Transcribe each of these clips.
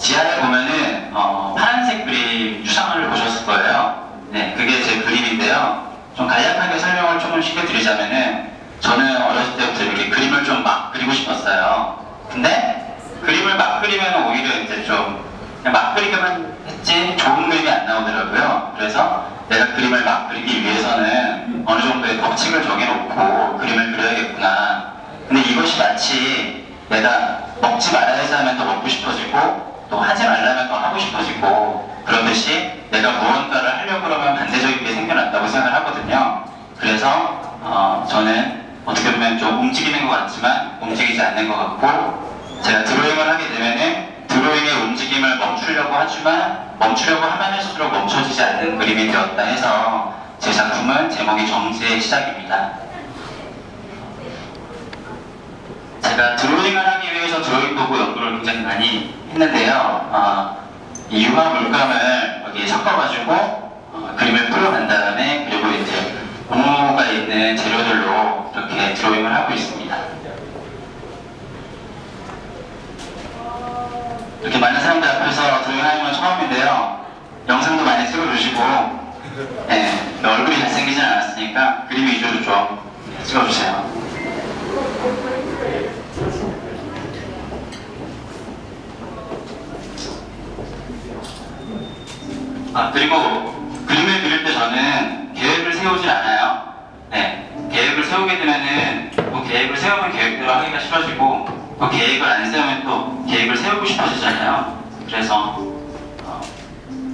지하에 보면은 어, 파란색 그림 추상을 보셨을 거예요. 네, 그게 제 그림인데요. 좀 간략하게 설명을 조금 시켜드리자면은 저는 어렸을 때부터 이렇게 그림을 좀 막 그리고 싶었어요. 근데 그림을 막 그리면 오히려 이제 좀 그냥 막 그리기만 했지 좋은 그림이 안 나오더라고요. 그래서 내가 그림을 막 그리기 위해서는 어느 정도의 법칙을 정해놓고 그림을 그려야겠구나. 근데 이것이 마치 내가 먹지 말아야지 하면 더 먹고 싶어지고 또 하지 말라면 더 하고 싶어지고 그러듯이 내가 무언가를 하려고 그러면 반대적인 게 생겨난다고 생각을 하거든요. 그래서 어, 저는 어떻게 보면 좀 움직이는 것 같지만 움직이지 않는 것 같고 제가 드로잉을 하게 되면은 드로잉의 움직임을 멈추려고 하지만 멈추려고 하면 할수록 멈춰지지 않는 그림이 되었다 해서 제 작품은 제목이 정지의 시작입니다. 제가 드로잉을 하기 위해서 드로잉 도구 연구를 굉장히 많이 했는데요. 어, 이 유화 물감을 여기에 섞어가지고 어, 그림을 뿌려간 다음에 그리고 이제 고무가 있는 재료들로 이렇게 드로잉을 하고 있습니다. 이렇게 많은 사람들 앞에서 드로잉하는 건 처음인데요. 영상도 많이 찍어주시고, 네, 얼굴이 잘생기진 않았으니까 그림 위주로 좀 찍어주세요. 아, 그리고 그림을 그릴 때 저는 계획을 세우질 않아요. 네, 계획을 세우게 되면은 또 계획을 세우면 계획대로 하기가 싫어지고 또 계획을 안 세우면 또 계획을 세우고 싶어지잖아요. 그래서 어,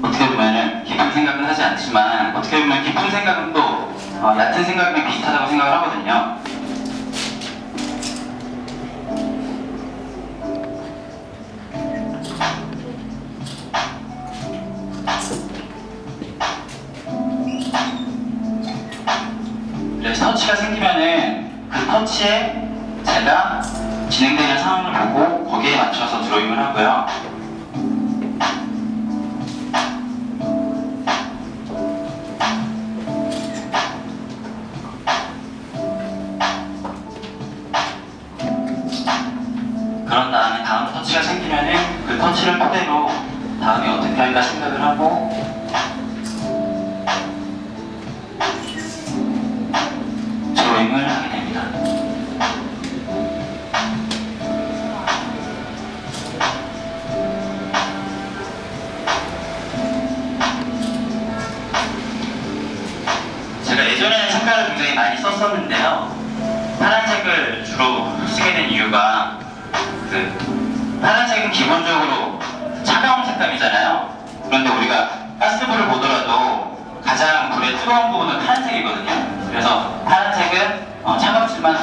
어떻게 보면은 깊은 생각은 하지 않지만 어떻게 보면 깊은 생각은 또 어, 얕은 생각이랑 비슷하다고 생각을 하거든요. 터치가 생기면은 그 터치에 제가 진행되는 상황을 보고 거기에 맞춰서 드로잉을 하고요. 그런 다음에 다음 터치가 생기면은 그 터치를 토대로 다음에 어떻게 할까 생각 제가 예전에는 색깔을 굉장히 많이 썼었는데요. 파란색을 주로 쓰게 된 이유가 그 파란색은 기본적으로 차가운 색감이잖아요. 그런데 우리가 가스불을 보더라도 가장 불의 뜨거운 부분은 파란색이거든요. 그래서 파란색은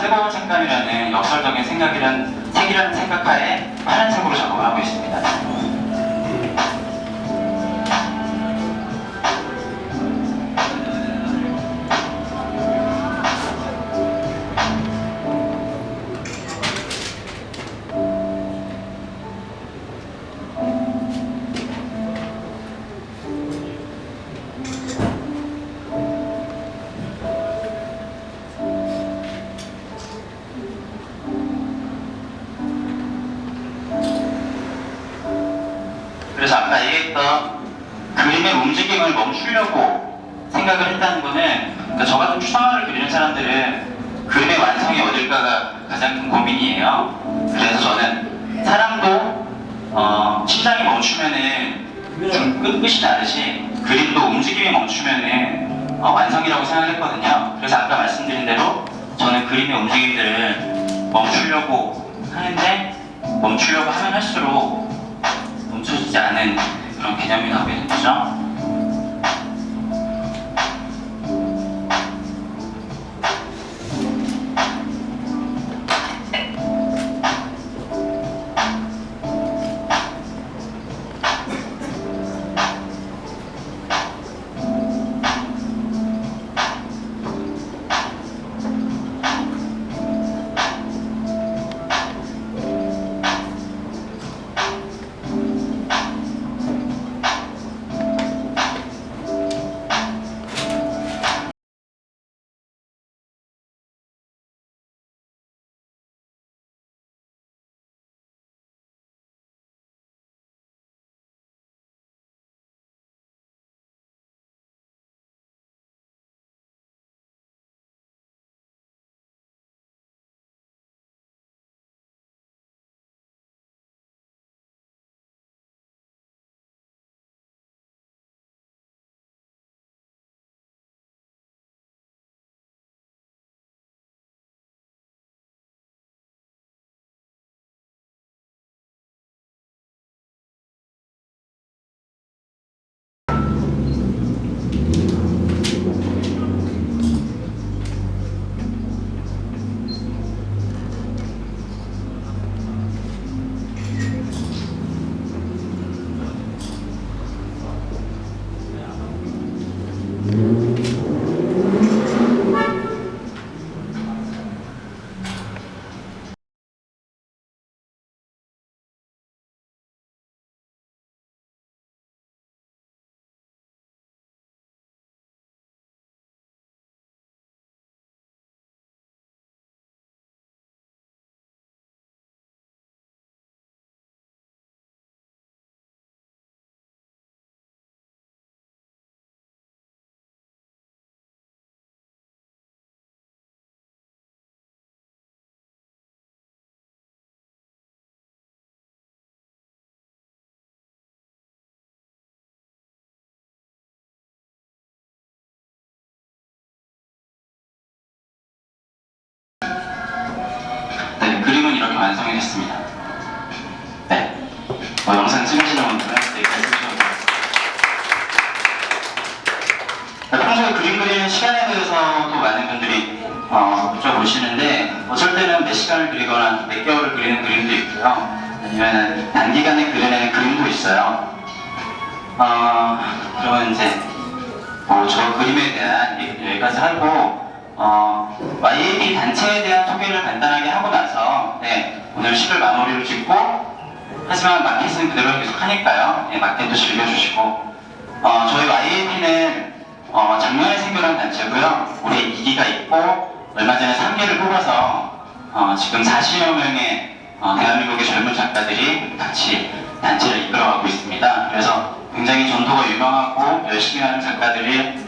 뜨거운 색감이라는 역설적인 생각이란 색이라는 생각하에 파란색으로 작업을 하고 있습니다. 그래서 아까 얘기했던 그림의 움직임을 멈추려고 생각을 했다는 거는 그러니까 저 같은 추상화를 그리는 사람들은 그림의 완성이 어딜까가 가장 큰 고민이에요. 그래서 저는 사람도 어, 심장이 멈추면은 좀 끝, 끝이 나듯이 그림도 움직임이 멈추면은 어, 완성이라고 생각했거든요. 그래서 아까 말씀드린 대로 저는 그림의 움직임들을 멈추려고 하는데 멈추려고 하면 할수록 멈춰지지 않은 그런 개념이 나오게 된 거죠. 그림은 이렇게 완성이 됐습니다. 네. 뭐 영상 찍으시는 분들은 여기까지 찍으셔도 돼요. 평소에 그림 그리는 시간에 대해서도 많은 분들이 어, 여쭤보시는데 어쩔 때는 몇 시간을 그리거나 몇 개월을 그리는 그림도 있고요. 아니면 단기간에 그려내는 그림도 있어요. 어, 그러면 이제 뭐 저 그림에 대한 얘기를 여기까지 하고 어, YAP 단체에 대한 소개를 간단하게 하고 나서 네, 오늘 시를 마무리를 짓고 하지만 마켓은 그대로 계속 하니까요. 네, 마켓도 즐겨주시고 어, 저희 YAP는 어, 작년에 생겨난 단체고요. 올해 2기가 있고 얼마 전에 3기를 뽑아서 어, 지금 40여 명의 어, 대한민국의 젊은 작가들이 같이 단체를 이끌어가고 있습니다. 그래서 굉장히 전도가 유명하고 열심히 하는 작가들이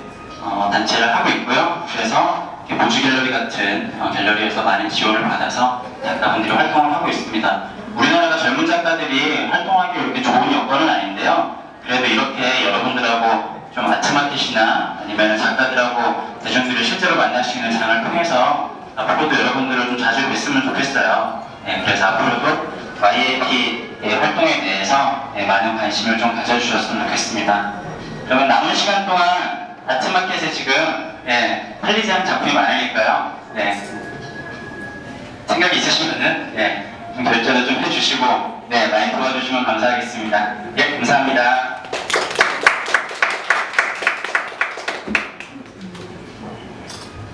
어, 단체를 하고 있고요. 그래서 보주 갤러리 같은 어, 갤러리에서 많은 지원을 받아서 작가분들이 활동을 하고 있습니다. 우리나라가 젊은 작가들이 활동하기 이렇게 좋은 여건은 아닌데요. 그래도 이렇게 여러분들하고 좀 아트마켓이나 아니면 작가들하고 대중들을 실제로 만날 수 있는 장을 통해서 앞으로도 여러분들을 좀 자주 뵀으면 좋겠어요. 네, 그래서 앞으로도 YAP의 활동에 대해서 네, 많은 관심을 좀 가져주셨으면 좋겠습니다. 그러면 남은 시간 동안 아트마켓에 지금 네, 팔리지 않은 작품이 많으니까요. 네, 생각이 있으시면은 네, 좀 결제를 좀 해주시고 네, 많이 도와주시면 감사하겠습니다. 예, 감사합니다.